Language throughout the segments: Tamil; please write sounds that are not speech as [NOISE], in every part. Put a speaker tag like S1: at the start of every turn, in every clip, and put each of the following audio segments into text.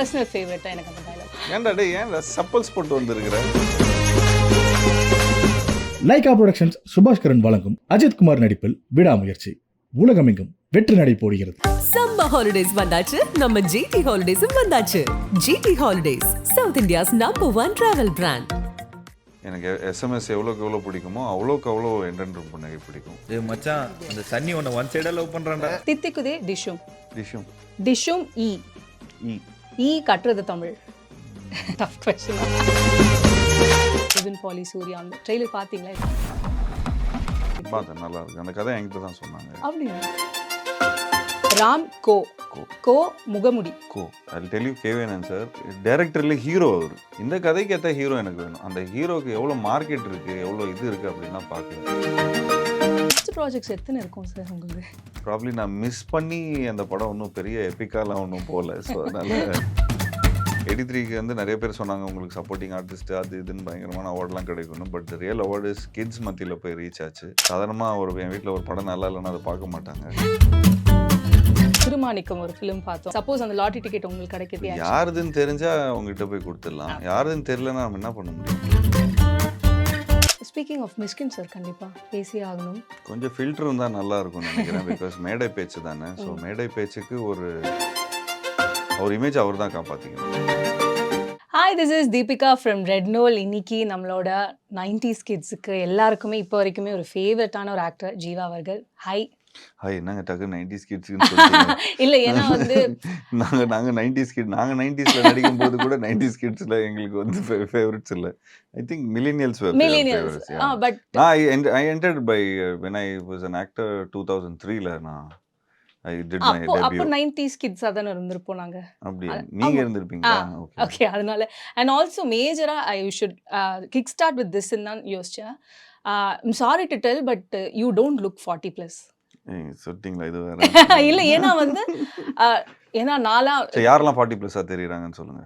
S1: பர்சனல் ஃபேவரட்டாக எனக்கு அந்த டைலாக்
S2: ஏன்டா டேய் ஏன் சப்பல்ஸ் போட்டு வந்திருக்கிற?
S3: லைகா புரொடக்ஷன்ஸ் சுபாஷ்கரன் வழங்கும் அஜித் குமார் நடிப்பில் விடாமுயற்சி. உலகமெங்கும் வெற்றி நடை போடுகிறது.
S4: சம்மர் ஹாலிடேஸ் வந்தாச்சு நம்ம ஜிடி ஹாலிடேஸும் வந்தாச்சு. GT holidays south India's number one travel brand
S2: எனக்கு எஸ்எம்எஸ் எவ்வளோக்கு எவ்வளோ பிடிக்குமோ அவ்வளோக்கு அவ்வளோ என்டென்ட் பண்ண பிடிக்கும்.
S5: ஏய் மச்சான் அந்த சன்னி உன்னை ஒன் சைடா லவ் பண்றான்டா.
S1: தித்திக்குதே டிஷ்ஷும்
S2: டிஷ்யூம்
S1: டிஷ்ஷும் ஈ
S2: ஈ
S1: ஈ கட்டுறது தமிழ். டஃப் கொஸ்டின் நிவின் பாலி சூர்யா அந்த ட்ரெயிலர் பார்த்தீங்களா?
S2: பார்த்தேன் நல்லா இருக்கு. அந்த கதை என்கிட்ட தான் சொன்னாங்க.
S1: அப்படியா? ராம் கோ.
S2: கோ.
S1: முகமுடி.
S2: கோ. அது டெலிவ் கேவேனன் சார் டேரக்டர்ல ஹீரோ அவர். இந்த கதைக்கு ஏற்ற ஹீரோ எனக்கு வேணும். அந்த ஹீரோக்கு எவ்வளோ மார்க்கெட் இருக்கு எவ்வளோ இது இருக்கு அப்படின்னா பார்க்கல.
S1: நெக்ஸ்ட் ப்ராஜெக்ட்ஸ் எத்தனை இருக்கும் சார் உங்களுக்கு?
S2: ப்ராப்ளி நான் மிஸ் பண்ணி அந்த படம் ஒன்றும் பெரிய எப்பிக்காலாம் ஒன்றும் போகல ஸோ அதனால எடி த்ரீக்கு வந்து நிறைய பேர் சொன்னாங்க உங்களுக்கு சப்போர்ட்டிங் ஆர்டிஸ்ட் அது இதுன்னு பயங்கரமான அவார்ட்லாம் கிடைக்கணும். பட் ரியல் அவார்டு கிட்ஸ் மத்தியில் போய் ரீச் ஆச்சு. சாதாரணமாக ஒரு என் வீட்டில் ஒரு படம் நல்லா இல்லைன்னா அதை பார்க்க மாட்டாங்க.
S1: திருமாணிக்கம் ஒரு ஃபிலிம் பார்த்தோம். சப்போஸ் அந்த லாட்டரி டிக்கெட் உங்களுக்கு கிடைக்குது
S2: யாருதுன்னு தெரிஞ்சா அவங்ககிட்ட போய் கொடுத்துடலாம். யாருதுன்னு தெரியலன்னா நம்ம என்ன பண்ண முடியும்?
S1: ஸ்பீக்கிங் ஆஃப் மிஸ்கின் சார் கண்டிப்பா பேசியே ஆகணும்.
S2: கொஞ்சம் ஃபில்டர் இருந்தால் நல்லா இருக்கும்னு நினைக்கிறேன் பிகாஸ் மேடை பேச்சு தானே. ஸோ மேடை பேச்சுக்கு ஒரு அவர் இமேஜ் அவர் தான் காப்பாற்றிக்கணும்
S1: hi this is Deepika from Red Nool இன்னைக்கு நம்மளோட நைன்டிஸ் கிட்ஸுக்கு எல்லாருக்குமே இப்போ வரைக்குமே ஒரு ஃபேவரட்டான ஒரு ஆக்டர் ஜீவா அவர்கள். ஹாய்
S2: ஹாய் என்னங்க டக்கு நைன்டிஸ் சொல்லிட்டீங்க. [LAUGHS]
S1: இல்லை ஏன்னா வந்து [LAUGHS]
S2: நாங்க நாங்க நைன்டிஸ் கிட் நாங்க நைன்டிஸ்ல நடிக்கும் போது கூட நைன்டிஸ் கிட்ஸ்ல எங்களுக்கு வந்து ஃபேவரட்ஸ் இல்ல. I think millennials
S1: ah
S2: but I entered by I was an actor two thousand த்ரீல நான். ஐ டிட் மை
S1: அப்போ அப்போ
S2: டெபியூ
S1: நைன்டிஸ் கிட்ஸாக தானே இருந்திருப்போம் நாங்க.
S2: அப்படியா? நீங்க. இருந்திருப்பீங்களா? ஓகே
S1: அதனால அண்ட் ஆல்சோ மேஜராக I should kick start with திஸ்ன்னு தான் யோசிச்சேன். Sorry to tell but you don't look forty plus
S2: சொல்லிட்டீங்களா இது வேற [LAUGHS]
S1: இல்லை ஏன்னா வந்து ஏன்னா
S2: சரி யாரெல்லாம் ஃபார்ட்டி ப்ளஸ்ஸா தெரியுறாங்கன்னு சொல்லுங்க.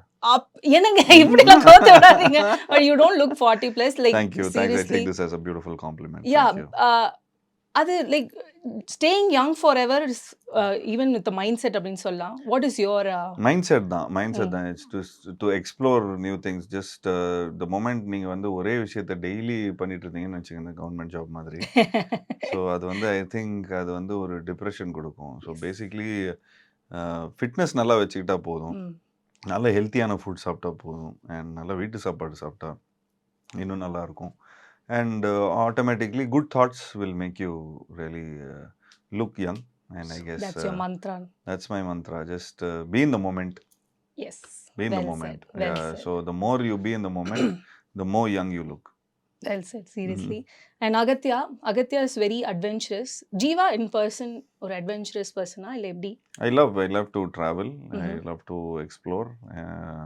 S1: என்னங்க இப்படிலாம் கோத்து விடாதீங்க. But you don't look forty plus like
S2: thank you
S1: thank you
S2: I seriously take this as a beautiful compliment.
S1: Yeah
S2: thank you.
S1: அது like staying young forever even with mindset அப்படின்னு சொல்லலாம். What is your
S2: mindset தான். Mindset
S1: hmm.
S2: தான் it's to to explore new things just the moment நீங்கள் வந்து ஒரே விஷயத்த டெய்லி பண்ணிட்டு இருந்தீங்கன்னு வச்சுக்கோங்க கவர்மெண்ட் ஜாப் மாதிரி. [LAUGHS] ஸோ அது வந்து ஐ திங்க் அது வந்து ஒரு டிப்ரெஷன் கொடுக்கும். ஸோ பேசிக்லி ஃபிட்னஸ் நல்லா வச்சுக்கிட்டா போதும். நல்ல ஹெல்த்தியான ஃபுட் சாப்பிட்டா போதும். அண்ட் நல்ல வீட்டு சாப்பாடு சாப்பிட்டா இன்னும் நல்லா இருக்கும் and automatically good thoughts will make you really look young and I guess
S1: that's your mantra
S2: that's my mantra just uh, be in the moment
S1: yes
S2: be in the moment yeah so the more you be in the moment [CLEARS THROAT] the more young you look
S1: well said seriously
S2: Mm-hmm.
S1: And Agathiya Agathiya is very adventurous Jiiva in person ஒரு அட்வென்ச்சரஸ் பர்சனா இல்லை எப்படி
S2: i love i love to travel i
S1: Mhm.
S2: love to explore uh,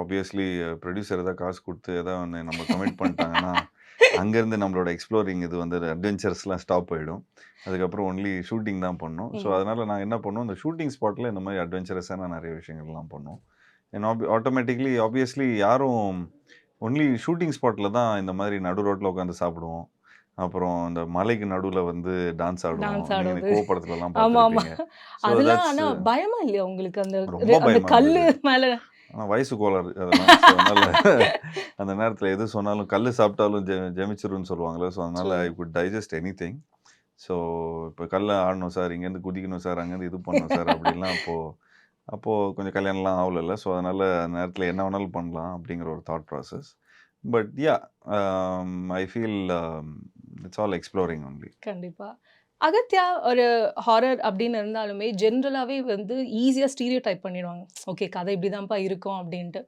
S2: obviously producer ஏதாவது காசு கொடுத்து ஏதாவது ஒன்று நம்ம கமிட் பண்ணிட்டாங்கன்னா [LAUGHS] அங்கேருந்து நம்மளோட எக்ஸ்ப்ளோரிங் இது வந்து அட்வென்ச்சர்ஸ்லாம் ஸ்டாப் ஆகிடும் அதுக்கப்புறம் ஒன்லி ஷூட்டிங் தான் பண்ணோம். ஸோ. அதனால் நான் என்ன பண்ணோம் இந்த ஷூட்டிங் ஸ்பாட்டில் இந்த மாதிரி அட்வென்ச்சரஸான நிறைய விஷயங்கள்லாம் பண்ணோம். அண்ட் ஆட்டோமேட்டிக்லி ஆப்வியஸ்லி யாரும் ஒன்லி ஷூட்டிங் ஸ்பாட்டில் தான் இந்த மாதிரி நடு ரோட்டில் உட்காந்து சாப்பிடுவோம். அப்புறம் இந்த மலைக்கு நடுவில் வந்து டான்ஸ் ஆடுவோம்.
S1: ஆடுறது.
S2: கோவப்படத்துலலாம்
S1: ஆமா ஆமா அதெல்லாம் ஆனா பயமா இல்லையா உங்களுக்கு அந்த கல்லு. மேல?
S2: ஆனால் வயசு கோளாறு அதெல்லாம். அதனால [LAUGHS] அந்த நேரத்தில் எது சொன்னாலும் கல் சாப்பிட்டாலும் ஜெ ஜெமிச்சிருன்னு சொல்லுவாங்களே ஸோ அதனால I could digest anything so இப்போ கல்ல ஆடணும் சார் இங்கேருந்து குதிக்கணும் சார் அங்கேருந்து இது பண்ணணும் சார் அப்படின்லாம் அப்போது அப்போது கொஞ்சம் கல்யாணம்லாம் ஆகலைல்ல ஸோ அதனால் அந்த நேரத்தில் என்ன வேணாலும் பண்ணலாம் அப்படிங்கிற ஒரு thought process but yeah I feel it's all exploring only
S1: கண்டிப்பா. அகத்யா ஒரு ஹாரர் அப்படின்னு இருந்தாலுமே ஜென்ரலாகவே வந்து ஈஸியாக ஸ்டீரியோ டைப் பண்ணிடுவாங்க. ஓகே கதை இப்படிதான்ப்பா இருக்கும் அப்படின்ட்டு.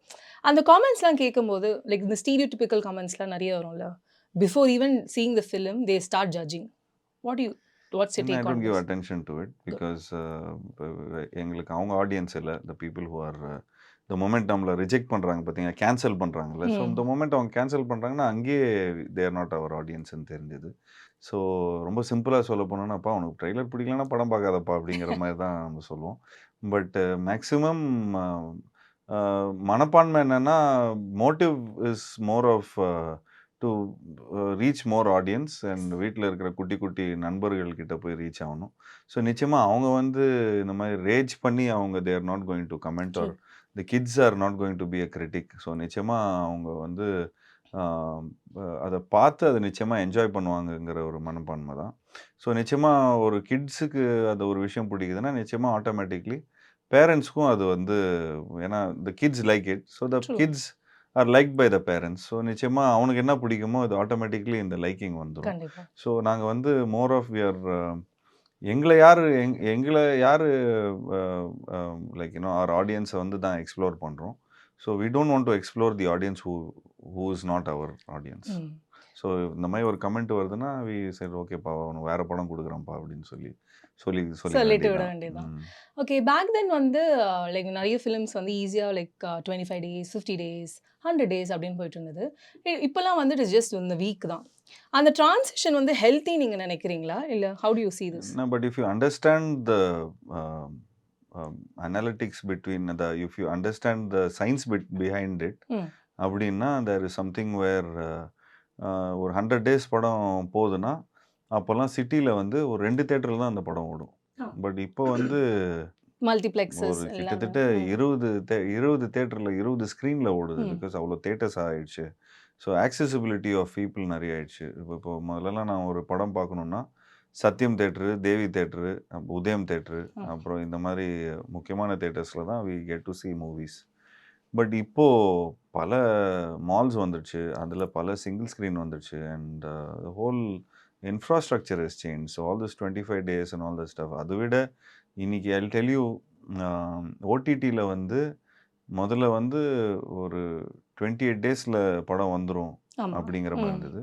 S1: அந்த காமெண்ட்ஸ்லாம் கேட்கும்போது லைக் இந்த ஸ்டீரியோ டிபிக்கல் காமெண்ட்ஸ்லாம் நிறைய வரும்ல. Before even seeing the film they start judging what you
S2: what's
S1: I
S2: take don't
S1: give
S2: attention to it because எங்களுக்கு அவங்க ஆடியன்ஸ் இல்லை. The people who are the moment நம்மளை ரிஜெக்ட் பண்ணுறாங்க பார்த்தீங்கன்னா கேன்சல் பண்ணுறாங்கல்ல ஸோ. இந்த மொமெண்ட் அவங்க கேன்சல் பண்ணுறாங்கன்னா அங்கேயே தேர் நாட் அவர் ஆடியன்ஸ்னு தெரிஞ்சது. ஸோ ரொம்ப சிம்பிளாக சொல்ல போனோம்னாப்பா உனக்கு ட்ரெய்லர் பிடிக்கலன்னா படம் பார்க்காதப்பா அப்படிங்கிற மாதிரி தான் நம்ம சொல்லுவோம். பட் மேக்ஸிமம் மனப்பான்மை என்னென்னா motive is more of to reach more audience and வீட்டில் இருக்கிற குட்டி குட்டி நண்பர்கள் கிட்ட போய் ரீச் ஆகணும். ஸோ நிச்சயமாக அவங்க வந்து இந்த மாதிரி ரேஜ் பண்ணி அவங்க they're not going to comment or the kids are not going to be a critic so நிச்சயமாக அவங்க வந்து அதை பார்த்து அதை நிச்சயமாக என்ஜாய் பண்ணுவாங்கங்கிற ஒரு மனப்பான்மை தான். ஸோ நிச்சயமாக ஒரு கிட்ஸுக்கு அது ஒரு விஷயம் பிடிக்குதுன்னா நிச்சயமாக ஆட்டோமேட்டிக்லி பேரண்ட்ஸ்க்கும் அது வந்து ஏன்னா the kids like it so
S1: the.
S2: Kids are like by the parents so நிச்சயமாக அவனுக்கு என்ன பிடிக்குமோ அது ஆட்டோமேட்டிக்லி இந்த லைக்கிங் வந்துடும் ஸோ நாங்கள் வந்து மோர் ஆஃப் வியர் எங்களை யார் எங் எங்களை யார் லைக் யூனோ ஆர் ஆடியன்ஸை வந்து தான் எக்ஸ்ப்ளோர் பண்ணுறோம் so we don't want to explore the audience who who is not our
S1: audience.
S2: So இந்த மாதிரி ஒரு கமெண்ட் வருதுன்னா வி சரி ஓகேப்பா அவனுக்கு வேற படம் கொடுக்குறான்ப்பா அப்படின்னு சொல்லி சொல்லி சொல்லி
S1: சொல்லிட்டு விட வேண்டியதுதான். ஓகே பேக் தென் வந்து லைக் நிறைய ஃபிலிம்ஸ் வந்து ஈஸியாக like twenty five days fifty days hundred days அப்படின்னு போயிட்டு இருந்தது. இப்போல்லாம் வந்துட்டு ஜஸ்ட் இந்த வீக் தான். அந்த டிரான்சிஷன் வந்து ஹெல்த்தி நீங்கள் நினைக்கிறீங்களா? இல்லை how do you see this?
S2: No, but if you understand the um, um, analytics between the, if you understand the science அப்படின்னா something where uh, uh, ஒரு ஹண்ட்ரட் டேஸ் படம் போகுதுன்னா அப்போல்லாம் சிட்டியில் வந்து ஒரு ரெண்டு தேட்டரில் தான் அந்த படம் ஓடும். பட் இப்போ வந்து
S1: மல்டிப்ளெக்ஸஸ்
S2: ஒரு கிட்டத்தட்ட இருபது தே இருபது தேட்டரில் இருபது ஸ்க்ரீனில் ஓடுது. பிகாஸ் அவ்வளோ தேட்டர்ஸ் ஆயிடுச்சு ஸோ accessibility ஆஃப் பீப்புள் நிறைய ஆயிடுச்சு இப்போ இப்போ முதல்லலாம் நான் ஒரு படம் பார்க்கணுன்னா Sathyam theatre Devi theatre Udhayam
S1: theatre.
S2: அப்புறம் இந்த மாதிரி முக்கியமான தேட்டர்ஸில் தான் we get to see movies but இப்போது பல மால்ஸ் வந்துடுச்சு. அதில் பல சிங்கிள் ஸ்க்ரீன் வந்துடுச்சு. And whole infrastructure is change so all this twenty five days and all the stuff அதை விட இன்னைக்கு ஐ டெல் யூ ஓடிடியில் வந்து முதல்ல வந்து ஒரு டுவெண்ட்டி எயிட் டேஸில் படம் வந்துடும் அப்படிங்கிற மாதிரி. இருந்தது.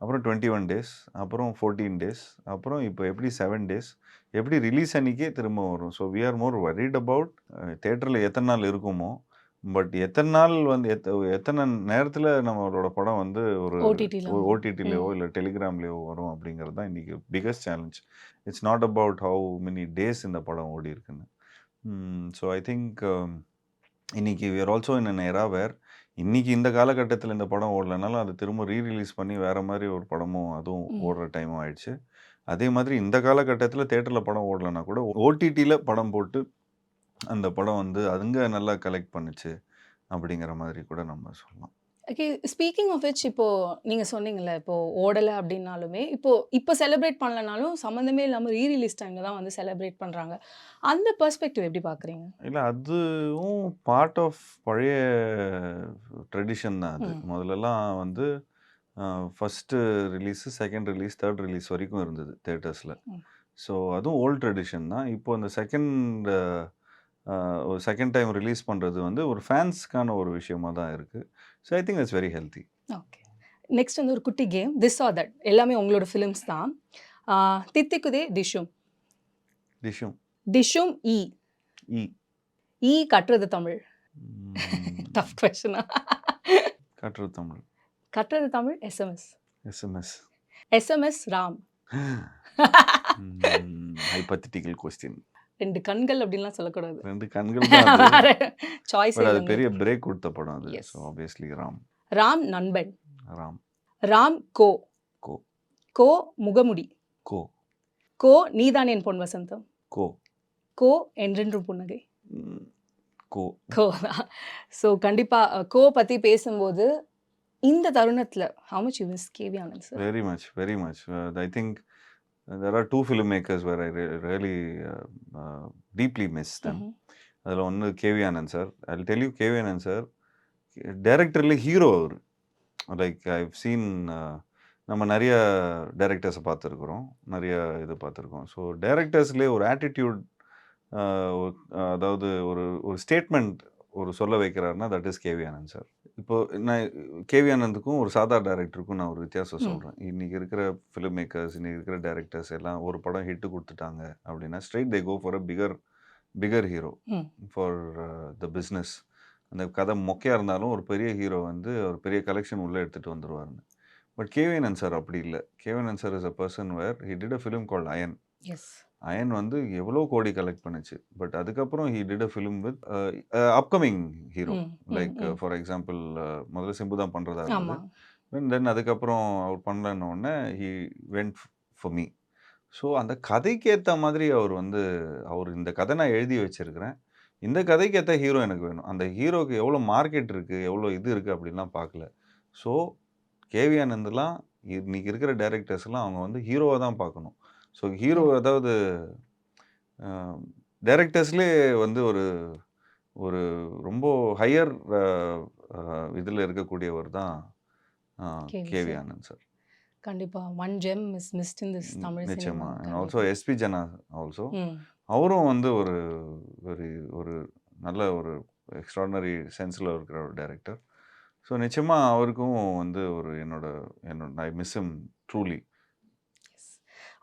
S2: அப்புறம் டுவெண்ட்டி ஒன் டேஸ் அப்புறம் ஃபோர்டீன் டேஸ் அப்புறம் இப்போ எப்படி செவன் டேஸ் எப்படி ரிலீஸ் அன்னைக்கே திரும்ப வரும். So we are more worried about தேட்டரில் எத்தனை நாள் இருக்குமோ பட் எத்தனை நாள் வந்து எத்த எத்தனை நேரத்தில் நம்மளோட படம் வந்து ஒரு. ஓடிடிலேயோ. இல்லை டெலிகிராம்லேயோ வரும் அப்படிங்கிறது தான் இன்றைக்கி biggest challenge it's not about how many days இந்த படம் ஓடி இருக்குன்னு ஸோ ஐ திங்க் இன்னைக்கு we are also in an era where இன்னைக்கு இந்த காலகட்டத்தில் இந்த படம் ஓடலைனாலும் அது திரும்ப ரீ ரிலீஸ் பண்ணி வேற மாதிரி ஒரு படமும் அதுவும். ஓடுற டைமும் ஆயிடுச்சு அதே மாதிரி இந்த காலகட்டத்தில் தேட்டரில் படம் ஓடலைன்னா கூட ஓடிடியில் படம் போட்டு அந்த படம் வந்து அதுங்க நல்லா கலெக்ட் பண்ணுச்சு அப்படிங்கிற மாதிரி கூட நம்ம சொல்லலாம்.
S1: ஓகே ஸ்பீக்கிங் ஆஃப் விச் இப்போ நீங்க சொன்னீங்கல்ல இப்போ ஓடலை அப்படின்னாலுமே இப்போ இப்போ செலிப்ரேட் பண்ணலனாலும் சம்மந்தமே இல்லாமல் ரீ ரிலீஸ் டைம்ல தான் வந்து செலிப்ரேட் பண்றாங்க. அந்த பெர்ஸ்பெக்டிவ் எப்படி பார்க்குறீங்க
S2: இல்லை அதுவும் பார்ட் ஆஃப் பழைய ட்ரெடிஷன் தான் அது. முதல்லலாம் வந்து first release second release third release வரைக்கும் இருந்தது தேட்டர்ஸில். ஸோ அதுவும் ஓல்ட் ட்ரெடிஷன் தான். இப்போ அந்த செகண்ட் ஒரு செகண்ட் டைம் ரிலீஸ் பண்ணுறது வந்து ஒரு ஃபேன்ஸ்க்கான ஒரு விஷயமா தான் இருக்குது so I think it's very healthy
S1: okay next வந்து ஒரு குட்டி கேம் திஸ் ஆர் தட் எல்லாமே உங்களோட ஃபிலிம்ஸ் தான். தித்திக்குதே டிஷும்.
S2: டிஷ்ஷும்
S1: டிஷும் இ
S2: இ
S1: ஈ கட்டுறது தமிழ். டஃப் கொஷனா
S2: காட்டுறது தமிழ்.
S1: கட்டுறது Tamil SMS
S2: SMS
S1: SMS Ram.
S2: Hypothetical question
S1: ரெண்டு கண்கள் அப்படின்லாம் சொல்லக்கூடாது.
S2: ரெண்டு கண்கள்.
S1: சாய்ஸ்
S2: அது. [LAUGHS] பெரிய பிரேக் கொடுத்த படம் அது. So obviously Ram.
S1: ராம் நண்பன்.
S2: ராம்.
S1: ராம் கோ.
S2: கோ.
S1: கோ முகமுடி.
S2: கோ.
S1: கோ நீதான் என் பொன் வசந்தம்.
S2: கோ.
S1: கோ என்றென்றும் புன்னகை.
S2: கோ.
S1: கோ தான். ஸோ கண்டிப்பாக கோ பற்றி பேசும்போது இந்த தருணத்தில் how much you miss KV Anand sir
S2: very much very much I think there are two film makers where I really deeply miss them அதில் ஒன்று KV Anand sir I tell you KV Anand sir டைரக்டர்ல hero அவர். லைக் ஐவ் சீன் நம்ம நிறைய டைரக்டர்ஸை பார்த்துருக்குறோம். நிறைய இது பார்த்துருக்கோம். ஸோ டைரக்டர்ஸ்லேயே ஒரு ஆட்டிடியூட் அதாவது ஒரு ஒரு ஸ்டேட்மெண்ட் ஒரு சொல்ல வைக்கிறாருன்னா that is KV Anand sir இப்போ நான் கேவி ஆனந்துக்கும் ஒரு சாதா டைரக்டருக்கும் நான் ஒரு வித்தியாசம். சொல்கிறேன் இன்னைக்கு இருக்கிற ஃபிலிம் மேக்கர்ஸ் இன்னைக்கு இருக்கிற டைரக்டர்ஸ் எல்லாம் ஒரு படம் ஹிட்டு கொடுத்துட்டாங்க அப்படின்னா straight they go for a bigger bigger
S1: hero.
S2: For the business அந்த கதை மொக்கையாக இருந்தாலும் ஒரு பெரிய ஹீரோ வந்து ஒரு பெரிய கலெக்ஷன் உள்ளே எடுத்துகிட்டு வந்துருவாருன்னு. பட் கேவினன் சார் அப்படி இல்லை. KV Anand sir is a person where he did a film called
S1: Ayan
S2: Ayan வந்து எவ்வளோ கோடி கலெக்ட் பண்ணுச்சு. பட் அதுக்கப்புறம் he did a film with upcoming hero like for example முதல்ல சிம்பு தான் பண்ணுறதா இருந்தது. தென் அதுக்கப்புறம் அவர் பண்ணலன்ன உடனே he went for me so அந்த கதைக்கு ஏற்ற மாதிரி அவர் வந்து அவர் இந்த கதை நான் எழுதி வச்சிருக்கிறேன். இந்த கதைக்கு ஏற்ற ஹீரோ எனக்கு வேணும். அந்த ஹீரோக்கு எவ்வளோ மார்க்கெட் இருக்குது எவ்வளோ இது இருக்குது அப்படின்லாம் பார்க்கல. ஸோ கேவி ஆனந்த்லாம் இன்னைக்கு இருக்கிற டைரக்டர்ஸ்லாம் அவங்க வந்து ஹீரோவை தான் பார்க்கணும். ஸோ ஹீரோ அதாவது டைரக்டர்ஸ்லேயே வந்து ஒரு ஒரு ரொம்ப ஹையர் இதில் இருக்கக்கூடியவர் தான் கேவி. ஆனந்த் சார்.
S1: கண்டிப்பா. One gem is missed in this Tamil
S2: நிச்சயமா. ஆல்சோ எஸ்பி ஜனா ஆல்சோ அவரும் வந்து ஒரு ஒரு ஒரு நல்ல ஒரு எக்ஸ்ட்ராடனரி சென்ஸில் இருக்கிற ஒரு டைரக்டர் ஸோ நிச்சயமாக அவருக்கும் வந்து ஒரு என்னோட என்னோட I miss him truly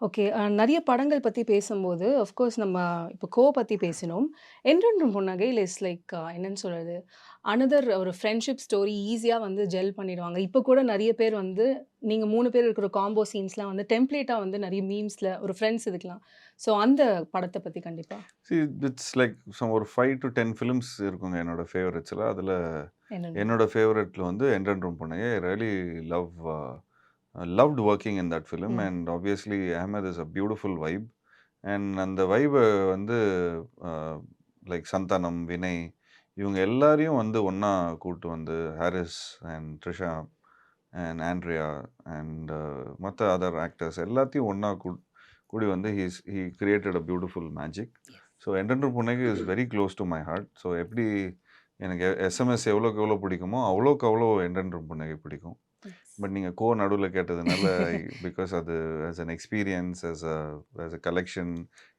S1: okay. நிறைய படங்கள் பற்றி பேசும்போது அஃப்கோர்ஸ் நம்ம இப்போ கோ பற்றி பேசினோம். என்றென்றும் புன்னகையில் இஸ் லைக் என்னன்னு சொல்கிறது அனதர் ஒரு ஃப்ரெண்ட்ஷிப் ஸ்டோரி ஈஸியாக வந்து ஜெல் பண்ணிடுவாங்க. இப்போ கூட நிறைய பேர் வந்து நீங்கள் மூணு பேர் இருக்கிற காம்போ சீன்ஸ்லாம் வந்து டெம்ப்ளேட்டாக வந்து நிறைய மீம்ஸில் ஒரு ஃப்ரெண்ட்ஸ் இதுக்கெலாம் ஸோ அந்த படத்தை பற்றி கண்டிப்பாக
S2: சி இட்ஸ் லைக் ஒரு ஃபைவ் டு டென் ஃபிலிம்ஸ் இருக்குங்க என்னோட ஃபேவரட்ஸில் அதில் என்னோட ஃபேவரட்டில் வந்து என்றென்றும் பொண்ணையே really love loved working in that
S1: film.
S2: And obviously Ahmed is a beautiful vibe and அந்த வைபை வந்து லைக் சந்தானம் வினய் இவங்க எல்லாரையும் வந்து ஒன்றா கூட்டு வந்து Harris and Trisha and Andrea and மற்ற அதர் ஆக்டர்ஸ் எல்லாத்தையும் ஒன்றா கூ கூடி வந்து he's he created a beautiful magic so என்றென்று Punnagai is very close to my heart so எப்படி எனக்கு எஸ்எம்எஸ் எவ்வளோக்கு எவ்வளோ பிடிக்குமோ அவ்வளோக்கு அவ்வளோ என்றென்று புன்னகை பிடிக்கும். பட் நீங்கள் கோ நடுவில் கேட்டதுனால பிகாஸ் அது as an experience a as a collection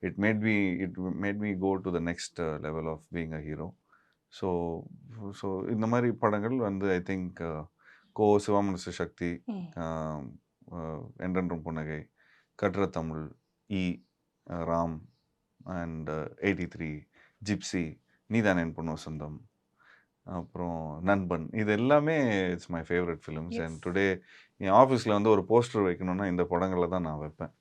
S2: it made me it made me go to the next uh, level of being a hero. So so இந்த மாதிரி படங்கள் வந்து ஐ திங்க் கோ சிவாமனசு சக்தி
S1: ம்.
S2: என்றென்றும் புன்னகை கற்ற தமிழ் இ Ram and eighty three gypsy Neethane En Ponnu Vasantham அப்புறம் நண்பன். இது எல்லாமே it's my favourite
S1: films.
S2: And today என் ஆஃபீஸில் வந்து ஒரு போஸ்டர் வைக்கணும்னா இந்த படங்களை தான் நான் வைப்பேன்.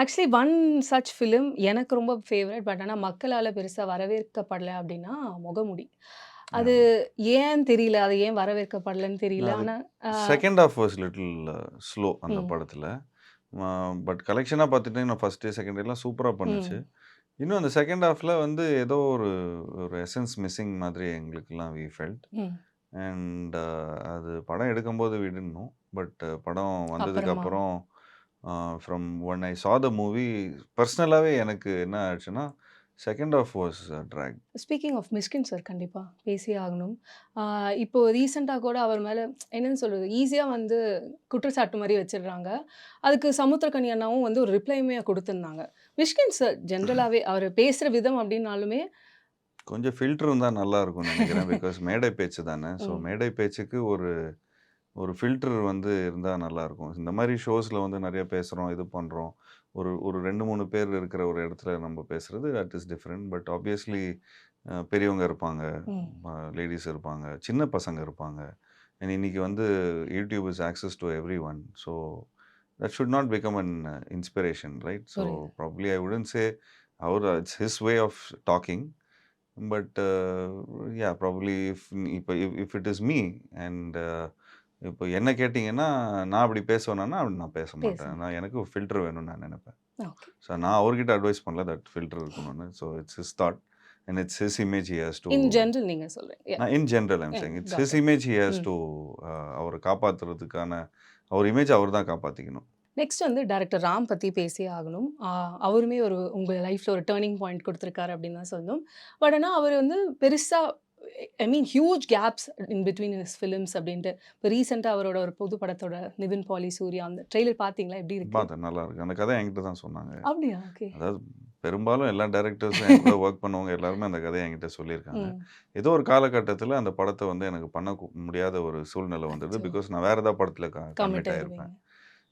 S1: ஆக்சுவலி ஒன் சச் ஃபிலிம் எனக்கு ரொம்ப ஃபேவரட். பட் ஆனால் மக்களால் பெருசாக வரவேற்கப்படலை அப்படின்னா முகமுடி. அது ஏன் தெரியல? அது ஏன் வரவேற்கப்படலைன்னு தெரியல. ஆனால்
S2: second half was little slow அந்த. படத்தில். பட் கலெக்ஷனாக பார்த்துட்டிங்கன்னா ஃபர்ஸ்ட் டே செகண்ட் டேலாம் சூப்பராக பண்ணுச்சு. இன்னும் அந்த செகண்ட் ஹாஃபில் வந்து ஏதோ ஒரு ஒரு எசன்ஸ் மிஸ்ஸிங் மாதிரி எங்களுக்கெல்லாம் வி ஃபெல்ட் அண்ட் அது படம் எடுக்கும்போது விடணும். பட் படம் வந்ததுக்கு
S1: அப்புறமா.
S2: அப்புறம் from one I saw the movie பர்சனலாகவே எனக்கு என்ன ஆச்சுன்னா second half was track
S1: speaking of Mysskin sir கண்டிப்பாக பேசியே ஆகணும். இப்போ ரீசெண்டாக கூட அவர் மேலே என்னன்னு சொல்கிறது ஈஸியாக வந்து குற்றச்சாட்டு மாதிரி வச்சிடுறாங்க. அதுக்கு சமுத்திரக்கனி அண்ணாவும் வந்து ஒரு ரிப்ளையுமே கொடுத்துருந்தாங்க. மிஷ்கின் சார் ஜென்ரலாகவே அவர் பேசுகிற விதம் அப்படின்னாலுமே
S2: கொஞ்சம் ஃபில்டர் இருந்தால் நல்லா இருக்கும்னு நினைக்கிறேன். பிகாஸ் மேடை பேச்சு தானே. [LAUGHS] ஸோ. மேடை பேச்சுக்கு ஒரு ஒரு ஃபில்டர் வந்து இருந்தால் நல்லா இருக்கும். இந்த மாதிரி ஷோஸில் வந்து நிறைய பேசுகிறோம் இது பண்ணுறோம் ஒரு ஒரு ரெண்டு மூணு பேர் இருக்கிற ஒரு இடத்துல நம்ம பேசுறது that is different but obviously பெரியவங்க இருப்பாங்க லேடிஸ் இருப்பாங்க சின்ன பசங்க இருப்பாங்க. அண்ட் இன்னைக்கு வந்து YouTube is access to every one so that should not become an inspiration right so
S1: புரியுது.
S2: Probably I wouldn't say our it's his way of talking but yeah probably if இப்போ if it is me and இப்போ என்ன கேட்டிங்கன்னா நான் அப்படி பேசுவேன்னா அப்படி நான் பேச மாட்டேன். நான் எனக்கு ஃபில்டர் வேணும்னு நான் நினைப்பேன். ஸோ நான் அவர்கிட்ட அட்வைஸ் பண்ணல தட் ஃபில்டர் இருக்கணும்னு. So it's his thought and it's his image he has to
S1: in general நீங்கள் சொல்கிறீங்க
S2: in general I'm
S1: Yeah,
S2: saying
S1: it's
S2: his
S1: it.
S2: Image he
S1: has.
S2: To அவரை காப்பாற்றுறதுக்கான அவர் இமேஜ் அவர் தான் காப்பாற்றிக்கணும்
S1: நெக்ஸ்ட் வந்து டைரக்டர் ராம் பற்றி பேசியே ஆகணும். அவருமே ஒரு உங்கள் லைஃப்பில் ஒரு டேர்னிங் பாயிண்ட் கொடுத்துருக்காரு அப்படின்னு தான் சொல்லணும். பட் ஆனால் அவர் வந்து பெருசாக I mean huge gaps in between his films அப்படின்ட்டு இப்போ ரீசெண்டாக அவரோட ஒரு புது படத்தோட நிவின் பாலி சூர்யா அந்த ட்ரெய்லர் பார்த்தீங்களா எப்படி இருக்கு?
S2: பார்த்தேன் நல்லா இருக்கு. அந்த கதை என்கிட்ட தான் சொன்னாங்க.
S1: அப்படியா? ஓகே
S2: அதாவது பெரும்பாலும் எல்லா டேரக்டர்ஸும் என் கூட ஒர்க் பண்ணவங்க எல்லாருமே அந்த கதையை என்கிட்ட சொல்லியிருக்காங்க. ஏதோ ஒரு காலகட்டத்தில் அந்த படத்தை வந்து எனக்கு பண்ண முடியாத ஒரு சூழ்நிலை
S1: அச்சோ.
S2: பிகாஸ் நான் வேற ஏதாவது படத்தில்
S1: கமிட்
S2: ஆயிருப்பேன்.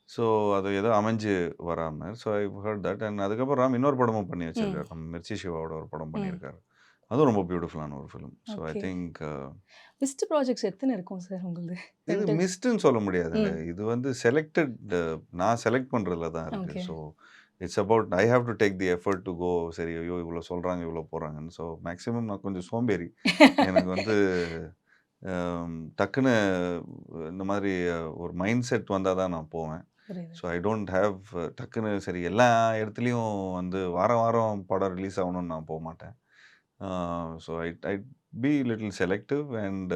S2: ஸோ அது ஏதோ அமைஞ்சு வராமல் so I heard that and அதுக்கப்புறம் ராம் இன்னொரு படமும் பண்ணி வச்சிருக்காரு. நம்ம மிர்ச்சி சிவாவோட ஒரு படம் பண்ணியிருக்காரு. அதுவும் ரொம்ப பியூட்டிஃபுல்லான ஒரு film so
S1: I.
S2: Think
S1: best projects எத்தனை இருக்கும் சார் உங்களுக்கு?
S2: இது மிஸ்டுன்னு சொல்ல முடியாதுங்க
S1: ம்.
S2: இது வந்து செலக்டட் நான் செலக்ட் பண்ணுறதுல தான் இருக்கு.
S1: Okay.
S2: So it's about I have to take the effort to go சரி ஐயோ இவ்வளோ சொல்கிறாங்க இவ்வளோ போகிறாங்கன்னு ஸோ மேக்ஸிமம் நான் கொஞ்சம் சோம்பேறி. எனக்கு வந்து டக்குன்னு இந்த மாதிரி ஒரு மைண்ட் செட் வந்தால் தான் நான் போவேன். ஸோ ஐ டோன்ட் ஹேவ் டக்குன்னு சரி எல்லா இடத்துலையும் வந்து வாரம் வாரம் படம் ரிலீஸ் ஆகணும்னு நான் போக மாட்டேன். So I I be little selective and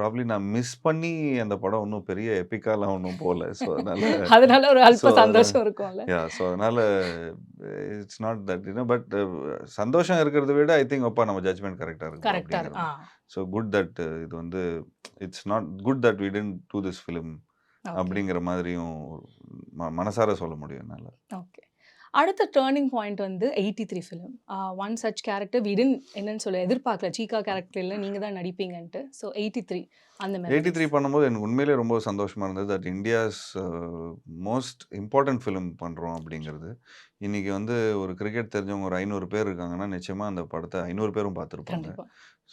S2: probably நான் மிஸ் பண்ணி அந்த படம் ஒன்றும் பெரிய எப்பிக்காலாம் ஒன்றும் போகல ஸோ அதனால [LAUGHS]
S1: அதனால ஒரு அல்ப சந்தோஷம் இருக்கும்ல.
S2: யா ஸோ அதனால it's not that you know but சந்தோஷம் இருக்கிறத விட ஐ திங்க் அப்பா நம்ம ஜட்ஜ்மெண்ட் கரெக்டாக இருக்கும்
S1: கரெக்ட்டா இருக்கு. ஆ.
S2: ஸோ குட் தட் இது வந்து it's not good that we tend to this
S1: film.
S2: அப்படிங்கிற மாதிரியும் மனசார சொல்ல முடியும் என்னால்
S1: ஓகே. அடுத்த டர்னிங் பாயிண்ட் வந்து 83 film. Ah one such character we didn't என்னன்னு சொல்ல எதிர்பார்க்கல. சீகா கேரக்டர்ல நீங்க தான் நடிப்பீங்கன்ட்டு. ஸோ 83 அந்த
S2: எயிட்டி த்ரீ. பண்ணும்போது எனக்கு உண்மையிலே ரொம்ப சந்தோஷமாக இருந்தது that India's most important film பண்ணுறோம் அப்படிங்கிறது இன்னைக்கு வந்து ஒரு கிரிக்கெட் தெரிஞ்சவங்க ஒரு ஐநூறு பேர் இருக்காங்கன்னா நிச்சயமாக அந்த படத்தை ஐநூறு பேரும் பார்த்துருப்பாங்க.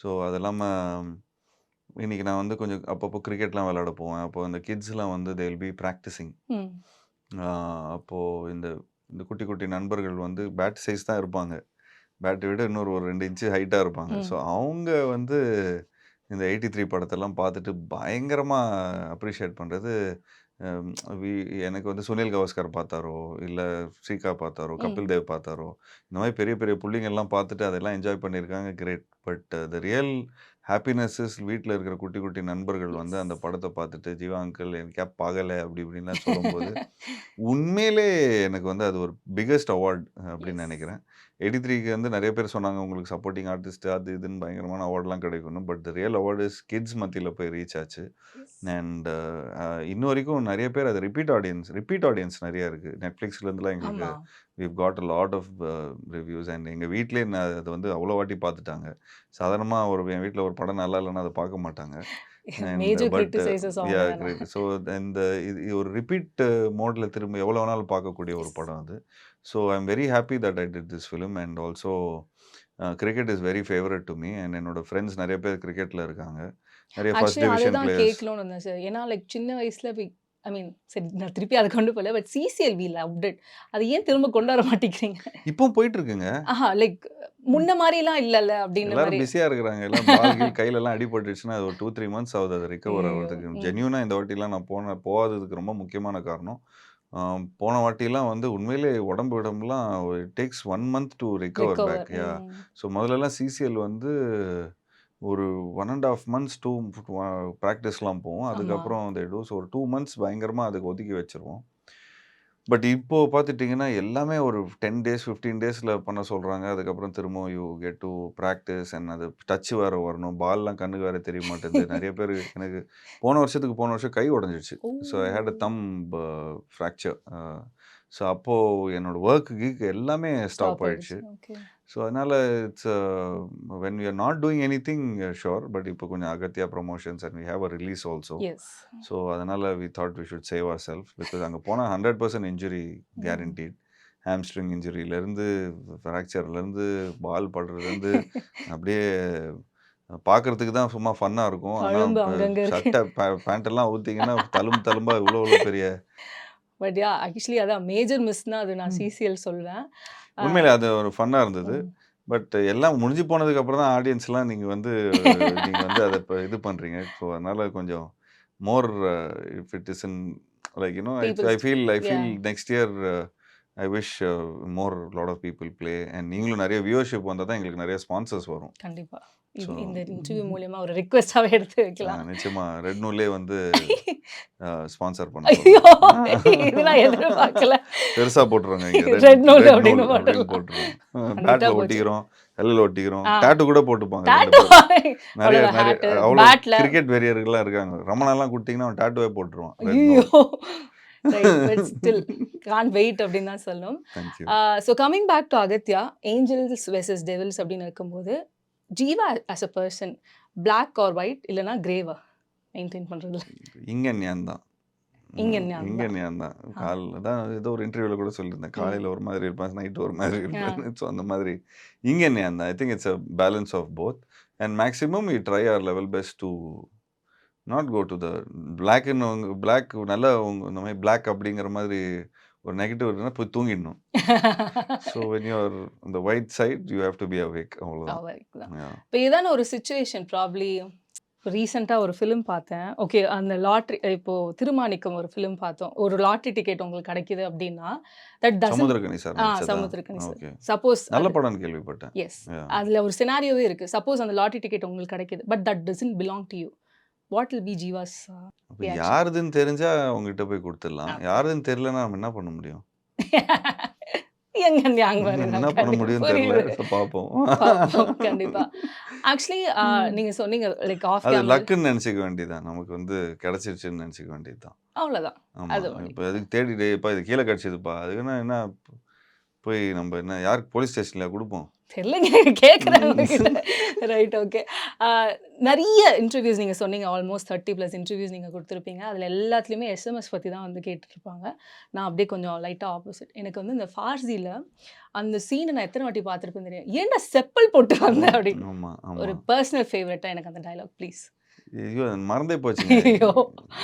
S2: ஸோ அது இல்லாமல் இன்னைக்கு நான் வந்து கொஞ்சம் அப்பப்போ கிரிக்கெட்லாம் விளையாட போவேன் அப்போ அந்த கிட்ஸ்லாம் வந்து தே வில் பி ப்ராக்டிஸிங். அப்போது இந்த இந்த குட்டி குட்டி நண்பர்கள் வந்து பேட் சைஸ் தான் இருப்பாங்க பேட்டை விட இன்னொரு ஒரு ரெண்டு இன்ச்சு ஹைட்டாக இருப்பாங்க. ஸோ அவங்க வந்து இந்த எயிட்டி த்ரீ படத்தெல்லாம் பார்த்துட்டு பயங்கரமாக அப்ரிஷியேட் பண்ணுறது எனக்கு வந்து சுனில் கவாஸ்கர் பார்த்தாரோ இல்லை ஸ்ரீகா பார்த்தாரோ. கபில் தேவ் பார்த்தாரோ இந்த மாதிரி பெரிய பெரிய புள்ளிங்கெல்லாம் பார்த்துட்டு அதெல்லாம் என்ஜாய் பண்ணியிருக்காங்க great but the real happiness is வீட்டில் இருக்கிற குட்டி குட்டி நண்பர்கள் வந்து அந்த படத்தை பார்த்துட்டு ஜீவா அங்கிள் எனக்கே பகலை அப்படி இப்படின்லாம் [LAUGHS] சொல்லும்போது உண்மையிலே எனக்கு வந்து அது ஒரு பிக்கஸ்ட் அவார்ட் அப்படின்னு. நினைக்கிறேன் எயிட்டி த்ரீக்கு வந்து நிறைய பேர் சொன்னாங்க உங்களுக்கு சப்போர்ட்டிங் ஆர்டிஸ்ட் அது இதுன்னு பயங்கரமான அவார்ட்லாம் கிடைக்கணும் but the real award is kids மத்தியில் போய் ரீச் ஆச்சு. அண்ட் இன்ன வரைக்கும் நிறைய பேர் அது ரிப்பீட் ஆடியன்ஸ் ரிப்பீட் ஆடியன்ஸ் நிறைய இருக்குது நெட்ஃப்ளிக்ஸ்லேருந்துலாம் எங்களுக்கு
S1: ஆமா.
S2: we've got a lot of uh, reviews and எங்கள் வீட்டிலே நான் அதை வந்து அவ்வளோ வாட்டி பார்த்துட்டாங்க. சாதாரணமாக ஒரு என் வீட்டில் ஒரு படம் நல்லா இல்லைன்னா அதை பார்க்க மாட்டாங்க. அண்ட்
S1: மேஜர் கிரிட்டிசைசஸ்
S2: ஸோ இந்த இது இது ஒரு ரிப்பீட் மோடில் திரும்ப எவ்வளோ வேணாலும் பார்க்கக்கூடிய ஒரு படம் அது. So I am very happy that I did this film and also cricket is very favourite to me and என்னோட ஃப்ரெண்ட்ஸ் நிறைய பேர் கிரிக்கெட்டில் இருக்காங்க. நிறைய ஃபர்ஸ்ட் டிவிஷன் பிளேயர்ஸ்
S1: கேட்கணும்னு சார். ஏன்னா லைக் சின்ன வயசுல ஐ மீன் சரி நான் திருப்பி அதை கொண்டு போகல but CCL we loved it அது ஏன் திரும்ப கொண்டு வர மாட்டேங்கிறீங்க?
S2: இப்போ போயிட்டு இருக்குங்க
S1: ஆஹா லைக் முன்ன மாதிரிலாம் இல்லைல்ல அப்படின்ற
S2: எல்லாரும் பிஸியாக இருக்கிறாங்க. எல்லாம் பால் கீழ் கையிலலாம் அடிபட்டுச்சுன்னா அது ஒரு டூ த்ரீ மந்த்ஸ் ஆகுது அது ரிகவர் ஆகிறதுக்கு. ஜென்யூனாக இந்த வாட்டிலாம் நான் போன போகாததுக்கு ரொம்ப முக்கியமான காரணம். போன வாட்டிலாம் வந்து உண்மையிலே உடம்பு உடம்புலாம் takes one month
S1: to
S2: recover back so முதல்லலாம் சிசிஎல் வந்து ஒரு one and half months to ப்ராக்டிஸ்லாம் போவோம். அதுக்கப்புறம் அந்த டூஸ் ஒரு டூ மந்த்ஸ் பயங்கரமாக அதுக்கு ஒதுக்கி வச்சிருவோம். பட் இப்போ பார்த்துட்டிங்கன்னா எல்லாமே ஒரு டென் டேஸ் ஃபிஃப்டீன் டேஸில் பண்ண சொல்கிறாங்க அதுக்கப்புறம் திரும்ப you get to practice and அது டச் வேறு வரணும். பால்லாம் கண்ணுக்கு வேறு தெரிய மாட்டேங்குது நிறைய பேர் எனக்கு போன வருஷத்துக்கு போன வருஷம் கை உடஞ்சிடுச்சு so I had a thumb fracture so அப்போது என்னோட ஒர்க் கீக் எல்லாமே ஸ்டாப் ஆயிடுச்சு. ஸோ அதனால் it's when we are not doing anything sure but இப்போ கொஞ்சம் Agathiya promotions and we have a release
S1: also
S2: so அதனால் we thought we should save our self because அங்கே போனால் hundred percent injury guaranteed hamstring இன்ஜுரியிலேருந்து ஃப்ராக்சர்லேருந்து பால் படுறதுலேருந்து அப்படியே பார்க்கறதுக்கு தான் சும்மா ஃபன்னாக இருக்கும். ஆனால் சட்டை பேண்ட் எல்லாம் ஊற்றிங்கன்னா தழும்பு தழும்பா இவ்வளோ இவ்வளோ பெரிய
S1: பட் யா ஆக்சுவலி அதான் மேஜர் மிஸ்னா அது நான். சிசிஎல் சொல்வேன்.
S2: உண்மையிலே அது ஒரு ஃபன்னாக இருந்தது. பட் எல்லாம் முடிஞ்சு போனதுக்கு அப்புறம் தான் ஆடியன்ஸ்லாம் நீங்கள் வந்து நீங்கள் வந்து அதை இப்போ இது பண்ணுறீங்க ஸோ அதனால் கொஞ்சம் more if it is in like you know I feel
S1: I
S2: feel next year I wish more lot of people play and நீங்களும் நிறைய வியூவர்ஷிப் வந்தால் தான் எங்களுக்கு நிறைய ஸ்பான்சர்ஸ் வரும்.
S1: கண்டிப்பா.
S2: ஸோ
S1: இது இந்த இன்டர்வியூ மூலியமா ஒரு ரிக்வெஸ்டாவே எடுத்து வைக்கலாம்.
S2: நிச்சயமாக ரெட் நூல்லே வந்து [LAUGHS] ஸ்பான்சர் பண்ண
S1: ஐயோ!
S2: சொல்கிறோம்
S1: இது நான் எதிர்பார்க்கல.
S2: பெருசா போட்டுருவாங்க ரெட்
S1: நூல் அப்படின்னு
S2: நூல் போட்டுருவோம் பேட்ல ஒட்டிக்கிறோம் எல்லில் ஒட்டிக்கிறோம். டேட்டு கூட போட்டுப்பாங்க [LAUGHS] நிறைய நிறைய அவ்வளோ கிரிக்கெட் வெறியர்கள்லாம் இருக்காங்க. ரமணாலாம் கொடுத்தீங்கன்னா அவன் டேட்டுவே போட்டுருவான் நூல். [LAUGHS]
S1: கான் வெயிட் அப்படின்னு தான் சொல்லும் thank you so coming back to Agathiya angels versus devils அப்படின்னு இருக்கும்போது Jiiva as a person black or white இல்லைனா கிரேவா மெயின்டைன் பண்ணுறதுல
S2: இங்க ஞான் தான்.
S1: இங்க ஞான்
S2: இங்க ஞான் தான். காலைல தான் ஏதோ ஒரு இன்டர்வியூவில் கூட சொல்லியிருந்தேன். காலையில் ஒரு மாதிரி இருப்பேன் நைட்டு ஒரு மாதிரி இருப்பேன். ஸோ அந்த மாதிரி. இங்க ஞான் தான். I think it's a balance of both and maximum we try our level best to not go to the உங்க பிளாக் நல்லா உங்க இந்த மாதிரி பிளாக் அப்படிங்கிற மாதிரி ஒரு நெகட்டிவ் இருக்குன்னா போய் தூங்கிடணும் so when you are white side you have to be awake அவ்வளோதான்.
S1: இப்போ ஏதான ஒரு சுச்சுவேஷன் ப்ராப்ளி ரீசெண்டா ஒரு ஃபிலிம் பார்த்தேன். ஓகே அந்த லாட்டரி இப்போ திருமாணிக்கம் ஒரு ஃபிலிம் பார்த்தோம். ஒரு லாட்டரி டிக்கெட் உங்களுக்கு கிடைக்குது அப்டின்னா, தட் டசன்ட்
S2: சமுத்திரக்கனி சார்
S1: ஆ
S2: நடிச்சதா?
S1: சமுத்திரக்கனி சார். சப்போஸ்
S2: நல்ல படம்னு கேள்விப்பட்டேன்.
S1: எஸ். அதுல ஒரு சினாரியோவே இருக்கு. சப்போஸ் அந்த லாட்டரி டிக்கெட் உங்களுக்கு கிடைக்குது. But that doesn't belong to you. What will
S2: be
S1: Jiiva's?
S2: யாருதுன்னு தெரிஞ்சா அவங்ககிட்ட போய் குடுத்துடலாம். யாருதுன்னு தெரியலன்னா நம்ம என்ன பண்ண முடியும்? [LAUGHS] என்ன பண்ண. பார்ப்போம்
S1: கண்டிப்பா. [LAUGHS] ஆக்சுவலி
S2: ம்.
S1: நீங்க சொன்னீங்க லைக் ஆஃப்
S2: லக்குன்னு நெனச்சுக்க வேண்டியதுதான். நமக்கு வந்து கிடைச்சிருச்சுன்னு நெனச்சுக்க வேண்டியதுதான்.
S1: அவ்வளோதான்.
S2: ஆமா.
S1: அது.
S2: இப்ப எதுக்கு தேடி டேய் எப்பா இது கீழ கிடைச்சதுப்பா. அதுக்குன்னா என்ன போய் நம்ம என்ன யாருக்கு போலீஸ் ஸ்டேஷன்லயா குடுப்போம்?
S1: தெரியலங்க கேட்குறேன். Right okay. நெறைய இன்டர்வியூஸ் நீங்க சொன்னீங்க. ஆல்மோஸ்ட் 30 பிளஸ் இன்டர்வியூஸ் நீங்க குடுத்துருப்பீங்க. அதுல எல்லாத்துலயுமே எஸ்எம்எஸ் பத்தி தான் வந்து கேட்டுட்ருப்பாங்க. நான் அப்படியே கொஞ்சம் லைட்டா ஆப்போசிட். எனக்கு வந்து இந்த ஃபார்ஸில அந்த சீன நான் எத்தன வாட்டி பார்த்துருப்பேன்னு தெரியும். "ஏன்டா செப்பல் போட்டு வந்த?" அப்படின்னு. ஒரு. பெர்சனல் ஃபேவரைட்டா எனக்கு அந்த டயலாக் ப்ளீஸ்.
S2: ஐயோ! மறந்தே.
S1: ஐயோ!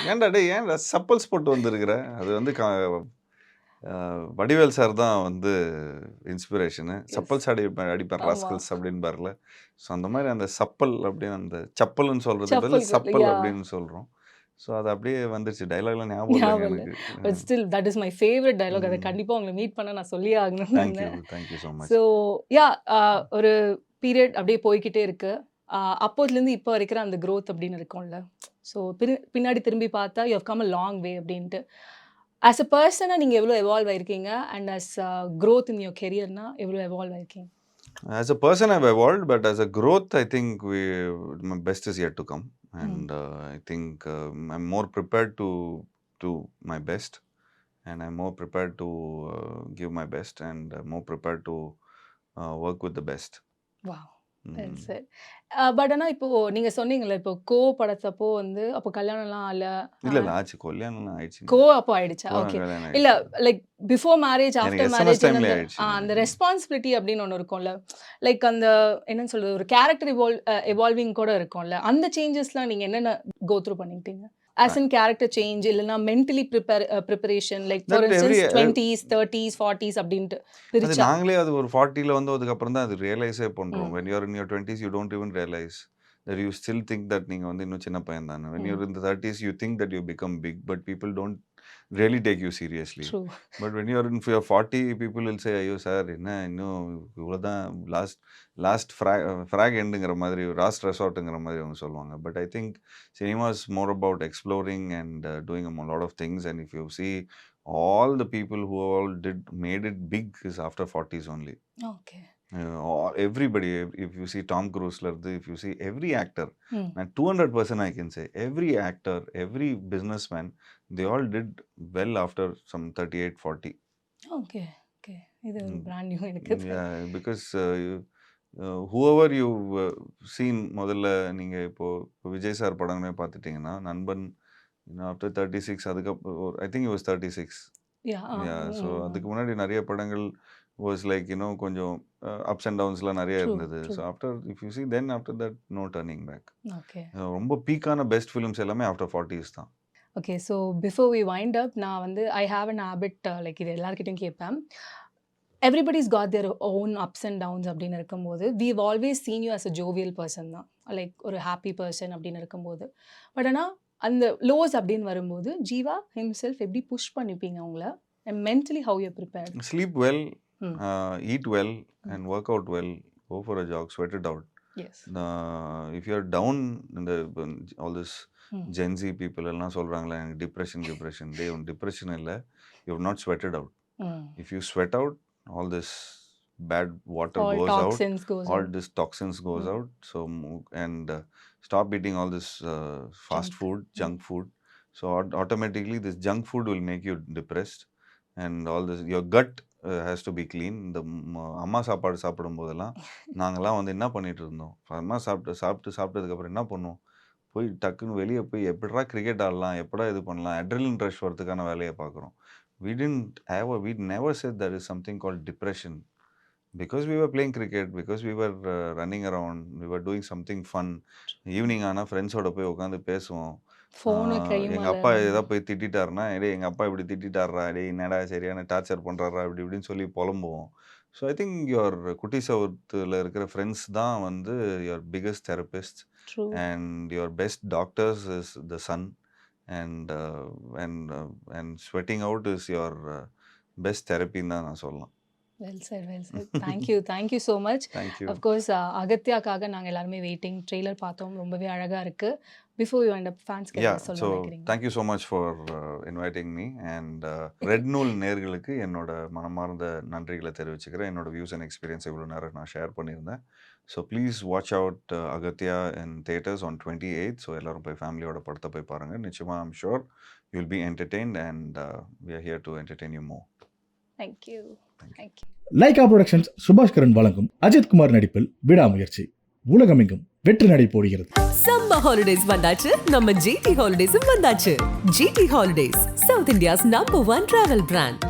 S2: ஏன்டா டேய் ஏன்டா சப்பல்ஸ் போட்டு வந்திருக்கிற? அது வந்து வடிவேல் சார் தான் வந்து இன்ஸ்பிரேஷனு.
S1: எஸ்.
S2: சப்பல்ஸ் அடி அடிப்பேன்
S1: ஆமா.
S2: ராஸ்கல்ஸ் அப்படின்பார்ல. ஸோ அந்த மாரி அந்த சப்பல் அப்படின்னு அந்த சப்பல்ன்னு சொல்றதுக்கு பதில்
S1: சப்பல்
S2: சப்பல். அப்படின்னு சொல்றோம். ஸோ அது அப்படியே வந்துருச்சு. டயலாக்லாம் ஞாபகம். எனக்கு.
S1: But still that is my favourite dialogue. அத
S2: ம்.
S1: கண்டிப்பா உங்கள மீட் பண்ண நான் சொல்லியே ஆகணும்னு
S2: தேங்க் யூ.
S1: இருந்தேன்.
S2: Thank you so
S1: much. So yeah ஒரு பீரியட் அப்படியே போய்க்கிட்டே இருக்கு. அ அப்போதுலேருந்து இப்போ வரைக்கிற அந்த குரோத் அப்படின்னு இருக்கும்ல. ஸோ பின் பின்னாடி திரும்பி பார்த்தா you have come a long way அப்படின்ட்டு. ஆஸ் அ பெர்சனா நீங்க எவ்வளோ evolve ஆயிருக்கீங்க? And as a growth in your கெரியர்னா எவ்வளோ எவால்வ் ஆயிருக்கீங்க?
S2: As a person, I've evolved, but as a growth, I think we my best is yet to come,
S1: ம்.
S2: and uh, I think um, I'm more prepared to do my best, and I'm more prepared to uh, give my best, and uh, more prepared to uh, work with the best.
S1: Wow! Uh but ஆனா இப்போ நீங்க சொன்னீங்கல்ல, இப்போ கோ படத்தப்போ வந்து அப்போ கல்யாணம்லாம் ஆகல.
S2: இல்ல ஆச்சு.
S1: கோ அப்போ ஆயிடுச்சா? ஓகே. இல்ல.
S2: Like
S1: before
S2: marriage,
S1: after
S2: marriage
S1: அந்த. ரெஸ்பான்சிபிலிட்டி அப்படின்னு ஒண்ணு இருக்கும்ல. லைக் அந்த என்னன்னு சொல்றது? ஒரு கேரக்டர் இவால்வ் எவால்விங் கூட இருக்கும்ல. அந்த சேஞ்சஸ்லாம் நீங்க என்னென்ன கோ த்ரூ பண்ணிக்கிட்டீங்க? ஆஸ் இன் கேரக்டர் சேஞ்ச் இல்லன்னா mentally prepare
S2: preparation like
S1: for
S2: instance
S1: 20ஸ், 30ஸ், 40ஸ் அப்படின்ட்டு
S2: அது? நாங்களே அது ஒரு 40ல வந்ததுக்கு அப்புறம் தான் அது ரியலைஸே பண்றோம்.
S1: ம்.
S2: when you are in your 20s you don't even realize that you still think that நீங்க வந்து இன்னும் சின்ன பையன் தானே. when you're
S1: ம்.
S2: in the 30s you think that you become big but people don't really take you seriously.
S1: True.
S2: but when you're in your 40 people will say ஐயோ சார் என்ன இன்னும் இவ்வளோதான் லாஸ்ட் லாஸ்ட் ஃப்ராக் ஃப்ராக் எண்டுங்கிற மாதிரி லாஸ்ட் ரெசார்ட்டுங்கிற மாதிரி அவங்க சொல்லுவாங்க but I think cinema is more about exploring and doing a lot of things and if you see all the people who all did made it big is after forties only
S1: okay.
S2: Everybody if you see Tom க்ரூஸ்ல இருந்து if you see every
S1: actor.
S2: நான் two hundred percent I can say every actor every business man they all did well after some thirty eight forty
S1: okay. Okay. இது ஒரு
S2: Mm.
S1: பிராண்ட் நியூ எனக்கு.
S2: Yeah, because you, whoever you've uh, seen முதல்ல நீங்க இப்போ இப்போ விஜய் சார் படங்களே பார்த்துட்டீங்கன்னா நண்பன் ஆஃப்டர் தேர்ட்டி சிக்ஸ் அதுக்கப்புறம் I think was
S1: thirty six
S2: yeah. Yeah
S1: so.
S2: அதுக்கு முன்னாடி நிறைய படங்கள் வாஸ் லைக் இன்னும் கொஞ்சம் அப்ஸ் அண்ட் டவுன்ஸ்லாம் நிறைய. இருந்தது
S1: so
S2: true. After if you see then after that no turning
S1: back.
S2: ரொம்ப பீக்கான பெஸ்ட் ஃபிலிம்ஸ் எல்லாமே ஆஃப்டர் ஃபார்ட்டிஸ் தான்
S1: okay. So before we wind up நான் வந்து I have an habit like இது எல்லார்கிட்டயும் கேட்பேன். Everybody's got their own ups and downs அப்படின்னு இருக்கும்போது, we always seen you as a jovial person தான். லைக் ஒரு ஹேப்பி பெர்சன் அப்படின்னு இருக்கும்போது. பட் ஆனா அந்த லோஸ் அப்படின்னு வரும்போது, ஜீவா ஹிம்செல்ஃப் எப்படி புஷ் பண்ணிப்பீங்க அவங்கள? And mentally have
S2: you prepared?
S1: Sleep
S2: well. Eat
S1: well.
S2: And work out well go for a jog sweat it out
S1: yes.
S2: uh, if you're down in the Z people எல்லாம் சொல்றாங்களே எனக்கு டிப்ரெஷன் டிப்ரெஷன் டே உன் டிப்ரெஷன் இல்லை you not sweated
S1: out.
S2: If you sweat out all this bad water
S1: All
S2: goes out
S1: toxins goes
S2: all
S1: out.
S2: this toxins goes
S1: Mm.
S2: out so mo- and uh, stop eating all this uh, fast
S1: Junk.
S2: food
S1: Mm.
S2: junk food so aut- automatically this junk food will make you depressed and all this your gut uh, has to be clean இந்த அம்மா சாப்பாடு சாப்பிடும் போதெல்லாம் நாங்கெல்லாம் வந்து என்ன பண்ணிட்டு இருந்தோம் அம்மா சாப்பிட்டு சாப்பிட்டு சாப்பிட்டதுக்கப்புறம் என்ன பண்ணுவோம் போய் டக்குன்னு வெளியே போய் எப்படிடா கிரிக்கெட் ஆடலாம் எப்படா இது பண்ணலாம் அட்ரிலின் ரஷ் வரதுக்கான வேலையை பார்க்குறோம். Didn't have a, we never said there is something called depression. Because we were playing cricket because we were uh, running around we were doing something fun. Evening ஆனால் ஃப்ரெண்ட்ஸோட போய் உட்காந்து பேசுவோம்.
S1: ஃபோனு
S2: ஆஹ்
S1: கையுமால
S2: எங்க அப்பா ஏதாவது போய் திட்டிட்டாருன்னா டேய் எங்க அப்பா இப்படி திட்டிட்டாருடா டேய் என்னடா சரியான டார்ச்சர் பண்றாரா அப்படி இப்படின்னு சொல்லி புலம்புவோம். ஸோ ஐ திங்க் யுவர் குட்டி சவுத்தில் இருக்கிற ஃப்ரெண்ட்ஸ் தான் வந்து your biggest therapist
S1: true
S2: and your best doctors is the sun. And uh, and uh, and sweating out is your uh, best therapy தான் நான் சொல்லலாம்.
S1: Well sir well sir thank you thank you
S2: so
S1: much thank you of course அகத்யாக்காக நாங்கள் எல்லாருமே வெயிட்டிங் ட்ரெய்லர் பார்த்தோம். ரொம்பவே அழகாக இருக்குது பிஃபோர் யூ அண்ட் ஃபேன்ஸ்க்கு
S2: யா
S1: சொல்ல
S2: ஸோ
S1: நினைக்கிறீங்க.
S2: Thank you so much for inviting me and red நூல் நேர்களுக்கு என்னோட மனமார்ந்த நன்றிகளை தெரிவிச்சுக்கிறேன். என்னோட வியூஸ் அண்ட் எக்ஸ்பீரியன்ஸ் இவ்வளோ நேரம் நான் ஷேர் பண்ணியிருந்தேன். So please watch out Agathiya in theatres on twenty eight so எல்லாரும் போய் ஃபேமிலியோட படத்தை போய் பாருங்கள் நிச்சயமாக I'm sure you will be entertained and we are here to entertain you மோ
S1: thank you
S3: thank you Lyca productions Subaskaran வழங்கும் அஜித்குமார் நடிப்பில் விடாமுயற்சி. உலகமெங்கும் வெற்றி நடை போடுகிறது.
S4: சம்மர் ஹாலிடேஸ் வந்தாச்சு. நம்ம ஜிடி ஹாலிடேஸும் வந்தாச்சு. GT holidays South India's number one travel brand